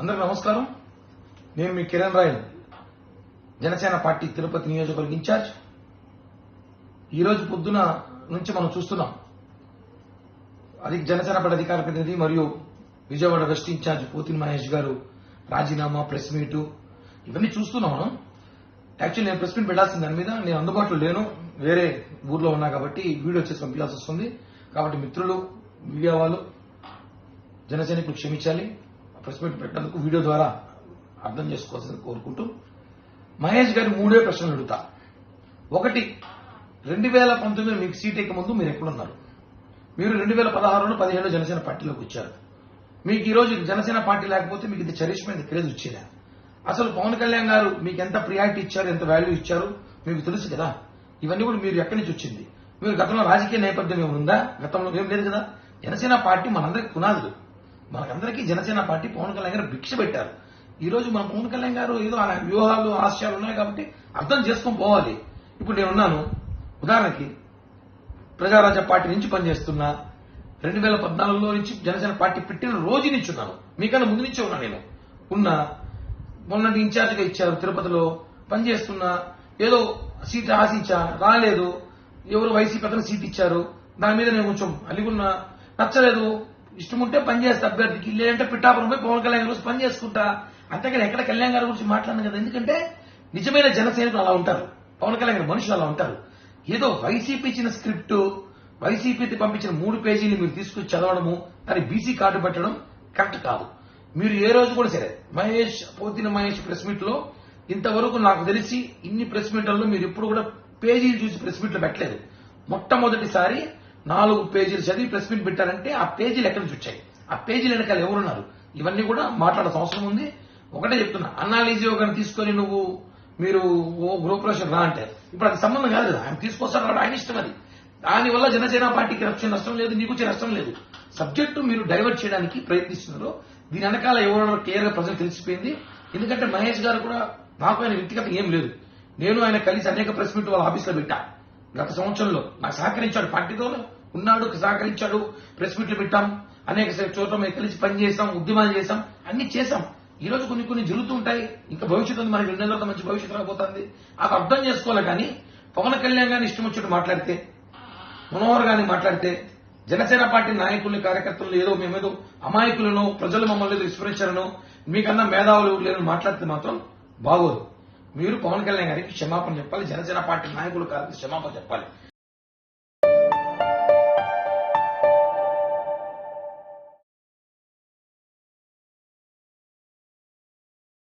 అందరికి నమస్కారం. నేను మీ కిరణ్ రాయల్ జనసేన పార్టీ తిరుపతి నియోజకవర్గ ఇన్ఛార్జ్. ఈరోజు పొద్దున నుంచి మనం చూస్తున్నాం. అది జనసేన పార్టీ అధికార ప్రతినిధి మరియు Vijayawada west in charge Pothin Mahesh గారు రాజీనామా ప్రెస్ మీటు ఇవన్నీ చూస్తున్నాం మనం. యాక్చువల్లీ నేను ప్రెస్ మీట్ పెట్టాల్సింది దాని మీద. నేను అందుబాటులో లేను. వేరే ఊర్లో ఉన్నా కాబట్టి వీడియో చేసి పంపించాల్సి వస్తుంది. కాబట్టి మిత్రులు మీడియా వాళ్ళు జనసైనికులు క్షమించాలి. ప్రెస్ మీట్ వీడియో ద్వారా అర్థం చేసుకోవాల్సింది కోరుకుంటూ మహేష్ గారి మూడే ప్రశ్నలు అడుగుతా. ఒకటి రెండు వేల పంతొమ్మిది మీకు సీట్ ఎక్క ముందు మీరు ఎక్కడున్నారు? మీరు రెండు వేల పదహారులో పదిహేడు జనసేన పార్టీలోకి వచ్చారు. మీకు ఈ రోజు జనసేన పార్టీ లేకపోతే మీకు ఇది చరిష్మైన క్రేజ్ వచ్చిందా? అసలు పవన్ కళ్యాణ్ గారు మీకు ఎంత ప్రియారిటీ ఇచ్చారు ఎంత వాల్యూ ఇచ్చారు? మీకు తెలుసు కదా. ఇవన్నీ కూడా మీరు ఎక్కడి నుంచి వచ్చింది? మీరు గతంలో రాజకీయ నేపథ్యం ఏమైనా ఉందా? గతంలో ఏం లేదు కదా. జనసేన పార్టీ మనందరికి పునాదులు. మనకందరికీ జనసేన పార్టీ పవన్ కళ్యాణ్ గారు భిక్ష పెట్టారు. ఈ రోజు మన పవన్ కళ్యాణ్ గారు ఏదో ఆయన వ్యూహాలు ఆశయాలు ఉన్నాయి కాబట్టి అర్థం చేసుకొని పోవాలి. ఇప్పుడు నేనున్నాను ఉదాహరణకి ప్రజారాజ్య పార్టీ నుంచి పనిచేస్తున్నా రెండు వేల పద్నాలుగులో నుంచి జనసేన పార్టీ పెట్టిన రోజు నుంచి ఉన్నాను. మీకన్నా ముందు నుంచే ఉన్నా నేను. ఉన్నా మొన్నటి ఇన్ఛార్జిగా ఇచ్చారు తిరుపతిలో పనిచేస్తున్నా ఏదో సీట్ ఆశించా రాలేదు. ఎవరు వైసీపీ అతను సీట్ ఇచ్చారు. దాని మీద నేను కొంచెం అలిగున్నా. నచ్చలేదు. ఇష్టం ఉంటే పని చేస్తా అభ్యర్థికి. లేదంటే పిఠాపురం పోయి పవన్ కళ్యాణ్ గురించి పని చేసుకుంటా. అంతేకాని ఎక్కడ కళ్యాణ్ గారి గురించి మాట్లాడను కదా. ఎందుకంటే నిజమైన జనసైనికులు అలా ఉంటారు. పవన్ కళ్యాణ్ మనుషులు అలా ఉంటారు. ఏదో వైసీపీ ఇచ్చిన స్క్రిప్ట్ వైసీపీ పంపించిన మూడు పేజీలు మీరు తీసుకొచ్చి చదవడము దాన్ని బీసీ కార్డు పెట్టడం కరెక్ట్ కాదు. మీరు ఏ రోజు కూడా సరే మహేష్ పోతిన మహేష్ ప్రెస్ మీట్లో ఇంతవరకు నాకు తెలిసి ఇన్ని ప్రెస్ మీట్లలో మీరు ఎప్పుడు కూడా పేజీలు చూసి ప్రెస్ మీట్లు పెట్టలేదు. మొట్టమొదటిసారి నాలుగు పేజీలు చదివి ప్రెస్ మీట్ పెట్టారంటే ఆ పేజీలు ఎక్కడి నుంచి వచ్చాయి? ఆ పేజీలు వెనకాల ఎవరున్నారు? ఇవన్నీ కూడా మాట్లాడాల్సిన అవసరం ఉంది. ఒకటే చెప్తున్నా అన్నాలీజీ ఒకరిని తీసుకొని నువ్వు మీరు ఓ గృహప్రవేశం రా అంటే. ఇప్పుడు అది సంబంధం కాదు కదా ఆయన తీసుకొస్తాడు ఆయన ఇష్టం అది. దానివల్ల జనసేన పార్టీకి రక్షణ నష్టం లేదు నీకు వచ్చే నష్టం లేదు. సబ్జెక్టు మీరు డైవర్ట్ చేయడానికి ప్రయత్నిస్తున్నారు. దీని వెనకాల ఎవరో క్లియర్గా ప్రజలు తెలిసిపోయింది. ఎందుకంటే మహేష్ గారు కూడా నాకు ఆయన వ్యక్తిగత ఏం లేదు. నేను ఆయన కలిసి అనేక ప్రెస్ మీట్ వాళ్ళ ఆఫీస్లో పెట్టా. గత సంవత్సరంలో నాకు సహకరించాడు పార్టీతో ఉన్నాడు సహకరించాడు ప్రెస్ మీట్లు పెట్టాం అనేక చోట్ల మేము కలిసి పనిచేసాం ఉద్యమాలు చేశాం అన్ని చేశాం. ఈ రోజు కొన్ని కొన్ని జరుగుతూ ఉంటాయి ఇంకా భవిష్యత్తు ఉంది మనకి రెండు మంచి భవిష్యత్తు రాబోతుంది. అది అర్థం చేసుకోవాలి కానీ పవన్ కళ్యాణ్ గారిని ఇష్టం వచ్చినట్టు మాట్లాడితే మనోహర్ గారిని మాట్లాడితే జనసేన పార్టీ నాయకుల్ని కార్యకర్తలు ఏదో మేమేదో అమాయకులను ప్రజలు మమ్మల్ని ఏదో మీకన్నా మేధావులు లేదని మాట్లాడితే మాత్రం బాగోదు. మీరు పవన్ కళ్యాణ్ గారికి క్షమాపణ చెప్పాలి జనసేన పార్టీ నాయకులు కాదు క్షమాపణ చెప్పాలి.